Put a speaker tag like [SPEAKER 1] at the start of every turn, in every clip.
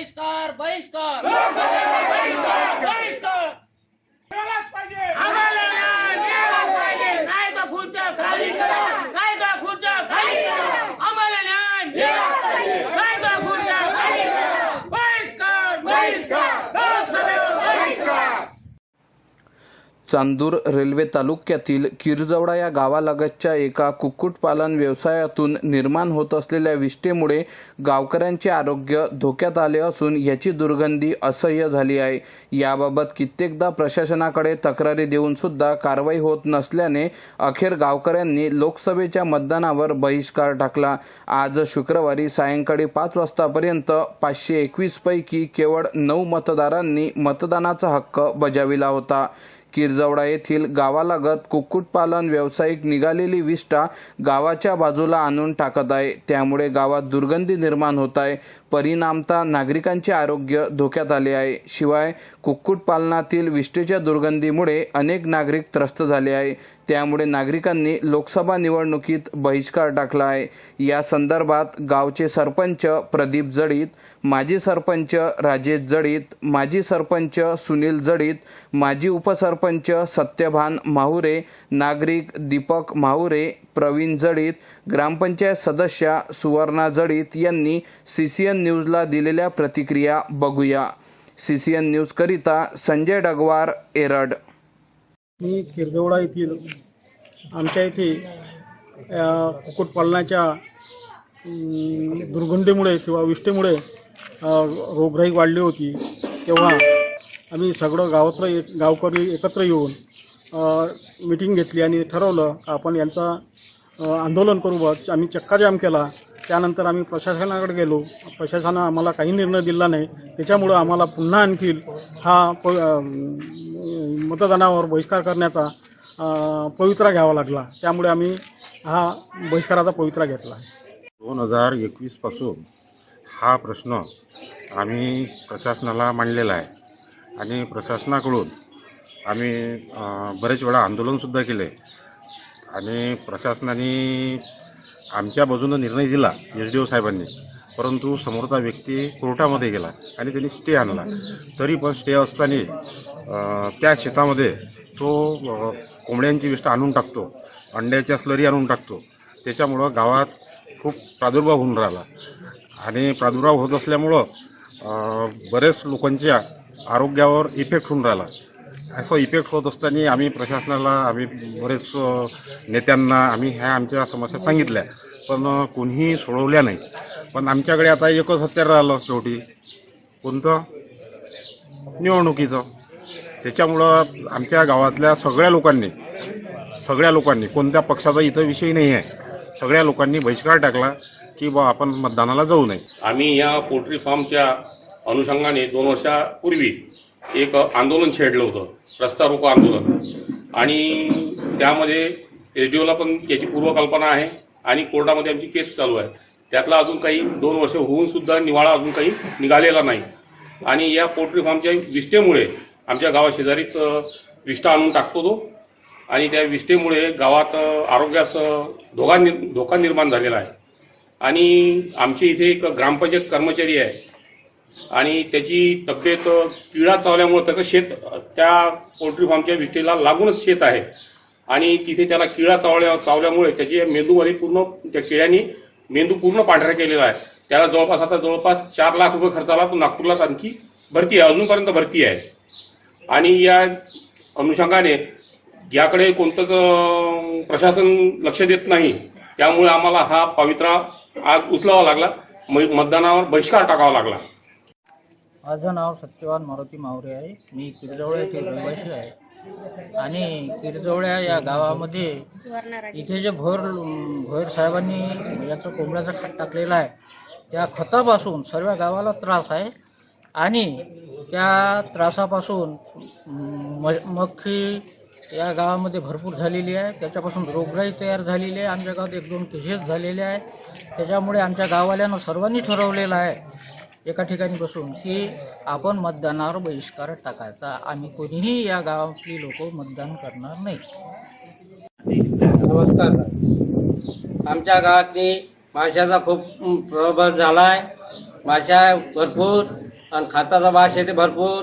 [SPEAKER 1] बहिष्कार बहिष्कार. बहिष्कार चांदूर रेल्वे तालुक्यातील किरजवडा या गावालगतच्या एका कुक्कुटपालन व्यवसायातून निर्माण होत असलेल्या विष्ठेमुळे गावकऱ्यांचे आरोग्य धोक्यात आले असून याची दुर्गंधी असह्य झाली आहे. याबाबत कित्येकदा प्रशासनाकडे तक्रारी देऊन सुद्धा कारवाई होत नसल्याने अखेर गावकऱ्यांनी लोकसभेच्या मतदानावर बहिष्कार टाकला. आज शुक्रवारी सायंकाळी पाच वाजतापर्यंत पाचशे एकवीस पैकी केवळ नऊ मतदारांनी मतदानाचा हक्क बजाविला होता. किरजवडा येथील गावालगत कुक्कुटपालन व्यावसायिक निघालेली विष्टा गावाच्या बाजूला आणून टाकत आहे. त्यामुळे गावात दुर्गंधी निर्माण होत आहे. परिणामता नागरिकांचे आरोग्य धोक्यात आले आहे. शिवाय कुक्कुटपालनातील विष्ठेच्या दुर्गंधीमुळे अनेक नागरिक त्रस्त झाले आहे. त्यामुळे नागरिकांनी लोकसभा निवडणुकीत बहिष्कार टाकला आहे. या संदर्भात गावचे सरपंच प्रदीप जडीत माजी सरपंच राजेश जडीत माजी सरपंच सुनील जडीत माजी उपसरपंच सत्यभान माहुरे नागरिक दीपक माहुरे प्रवीण जडीत ग्रामपंचायत सदस्या सुवर्णा जडीत यांनी सी सी एन न्यूजला दिलेल्या प्रतिक्रिया बघूया. सी सी एन न्यूजकरिता संजय डगवार एरड.
[SPEAKER 2] मी किरदेवडा येथील आमच्या इथे कुक्कुटपालनाच्या दुर्गंधीमुळे किंवा विष्ठेमुळे रोगराई वाढली होती. तेव्हा आम्ही सगळं गावातलं एक गावकरी एकत्र येऊन मिटिंग घेतली आणि ठरवलं आपण यांचा आंदोलन करू बघ आम्ही चक्काजाम केला. त्यानंतर आम्ही प्रशासनाकडे गेलो. प्रशासनानं आम्हाला काही निर्णय दिला नाही. त्याच्यामुळं आम्हाला पुन्हा आणखी हा प मतदानावर बहिष्कार करण्याचा पवित्रा घ्यावा लागला. त्यामुळे आम्ही हा बहिष्काराचा पवित्रा घेतला
[SPEAKER 3] दोन हजार एकवीसपासून हा प्रश्न आम्ही प्रशासनाला मांडलेला आहे. आणि प्रशासनाकडून आम्ही बरेच वेळा आंदोलनसुद्धा केले. आणि प्रशासनाने आमच्या बाजूनं निर्णय दिला एस डी ओ साहेबांनी. परंतु समोरचा व्यक्ती कोर्टामध्ये गेला आणि त्यांनी स्टे आणला. तरी पण स्टे असताना त्या शेतामध्ये तो कोंबड्यांची विष्ट आणून टाकतो अंड्याच्या स्लरी आणून टाकतो. त्याच्यामुळं गावात खूप प्रादुर्भाव होऊन राहिला. आणि प्रादुर्भाव होत असल्यामुळं बरेच लोकांच्या आरोग्यावर इफेक्ट होऊन राहिला. असं इफेक्ट होत असताना आम्ही प्रशासनाला आम्ही बरेच नेत्यांना आम्ही ह्या आमच्या समस्या सांगितल्या. पण कोणीही सोडवल्या नाही. पण आमच्याकडे आता एकच हत्यार राहिलं शेवटी. कोणतं? निवडणुकीचं. त्याच्यामुळं आमच्या गावातल्या सगळ्या लोकांनी सगळ्या लोकांनी कोणत्या पक्षाचा इथं विषय नाही आहे. सगळ्या लोकांनी बहिष्कार टाकला की बा आपण मतदानाला जाऊ नये.
[SPEAKER 4] आम्ही या पोल्ट्री फार्मच्या अनुषंगाने दोन वर्षापूर्वी एक आंदोलन छेडलं होतं रस्ता रोको आंदोलन. आणि त्यामध्ये एस डी ओला पण याची पूर्वकल्पना आहे आणि कोर्टामध्ये आमची केस चालू आहे. त्यातला अजून काही दोन वर्ष होऊन सुद्धा निवाळा अजून काही निघालेला नाही. आणि या पोल्ट्री फार्मच्या विष्ठेमुळे आमच्या गावाशेजारीच शेजारीच विष्ठा आणून टाकतो तो. आणि त्या विष्ठेमुळे गावात आरोग्यास धोका निर् धोका निर्माण झालेला आहे. आणि आमच्या इथे एक ग्रामपंचायत कर्मचारी आहे. आणि त्याची तब्येत किडा चावल्यामुळे त्याचं शेत त्या पोल्ट्री फार्मच्या विष्ठेला लागूनच शेत आहे. आणि तिथे त्याला किडा चावल्या चावल्यामुळे त्याची मेंदूमध्ये पूर्ण त्या किड्याने मेंदू पूर्ण पांढरा केलेला आहे. त्याला जवळपास आता जवळपास चार लाख रुपये खर्च आला तो नागपूरलाच आणखी भरती आहे अजूनपर्यंत भरती आहे. आणि या अनुषंगाने याकडे कोणतंच प्रशासन लक्ष देत नाही. त्यामुळे आम्हाला हा पवित्रा आज उचलावा लागला. मतदानावर बहिष्कार टाकावा लागला.
[SPEAKER 5] माझं नाव सत्यवान मारुती मावरे आहे. मी किरजवळ येथील रहिवासी आहे. आणि किरजवळ्या या गावामध्ये इथे जे भोर भोर साहेबांनी याचं कोंबड्याचा खत टाकलेला आहे त्या खतापासून सर्व गावाला त्रास आहे. आणि त्या त्रासापासून म मक्खी या गावामध्ये भरपूर झालेली आहे. त्याच्यापासून रोगराई तयार झालेली आहे. आमच्या गावात एक दोन केसेस झालेले आहे. त्याच्यामुळे आमच्या गाववाल्यानं सर्वांनी ठरवलेलं आहे एका ठिकाणी बसून की आपण मतदानावर बहिष्कार टाकायचा. आम्ही कोणीही या गावातली लोक मतदान करणार नाही.
[SPEAKER 6] नमस्कार. आमच्या गावातली माशाचा खूप प्रभाव झाला आहे माशा भरपूर आणि खाताचा भाष येते भरपूर.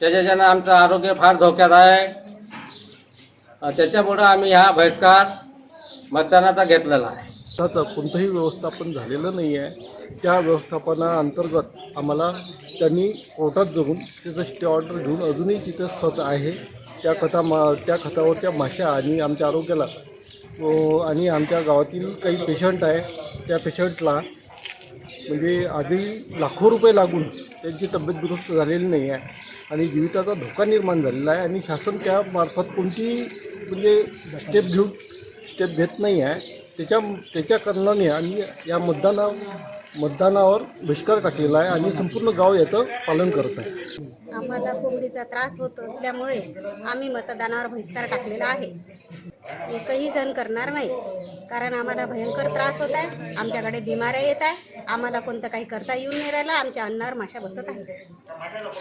[SPEAKER 6] त्याच्याच्यानं आमचं आरोग्य फार धोक्यात आहे. त्याच्यामुळं आम्ही हा बहिष्कार मतदानाचा घेतलेला आहे.
[SPEAKER 7] त्याचं कोणतंही व्यवस्थापन झालेलं नाही आहे त्या व्यवस्थापनाअंतर्गत आम्हाला त्यांनी कोर्टात जाऊन त्याचं स्टे ऑर्डर घेऊन अजूनही तिथं खत आहे. त्या खता मा त्या खतावरच्या माश्या आणि आमच्या आरोग्याला आणि आमच्या गावातील काही पेशंट आहे त्या पेशंटला म्हणजे आधी लाखो रुपये लागून त्यांची तब्येत दुरुस्त झालेली नाही आहे आणि जीविताचा धोका निर्माण झालेला आहे आणि शासन त्यामार्फत कोणती म्हणजे स्टेप घेऊन स्टेप घेत नाही आहे त्याच्या त्याच्या कारणाने आणि या मतदाना मतदानावर बहिष्कार टाकलेला आहे आणि संपूर्ण गाव याचं पालन करत आहे.
[SPEAKER 8] आम्हाला कोंबडीचा त्रास होत असल्यामुळे आम्ही मतदानावर बहिष्कार टाकलेला आहे. एकही जण करणार नाही कारण आम्हाला भयंकर त्रास होत आहे. आमच्याकडे बिमाऱ्या येत आहे. आम्हाला कोणतं काही करता येऊन नाही राहिलं. आमच्या अन्नावर माशा बसत आहे